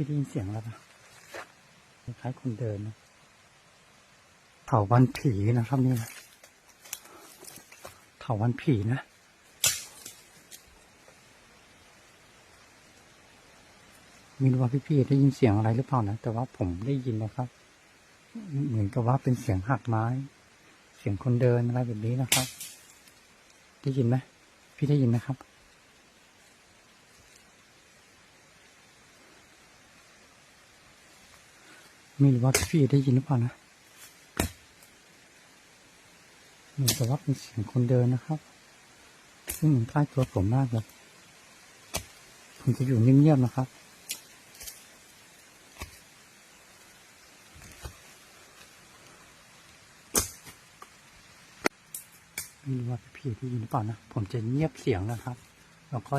พี่ได้ยินเสียงแล้วปะคล้ายคนเดินนะเถาวันผีนะครับนี่นะเถาวันผีนะไม่รู้ว่าพี่ๆได้ยินเสียงอะไรหรือเปล่านะแต่ว่าผมได้ยินนะครับ เหมือนกับว่าเป็นเสียงหักไม้ เสียงคนเดินอะไรแบบนี้นะครับ ได้ยินไหมพี่ได้ยินไหมครับ ไม่รู้ว่าพี่ได้ยินหรือเปล่านะเหมือนกับว่าเป็นเสียงคนเดินนะครับ ซึ่งมันใกล้ตัวผมมากเลยผมจะอยู่เงียบๆนะครับไม่รู้ว่าพี่ได้ยินหรือเปล่านะ ผมจะเงียบเสียงนะครับ แล้วก็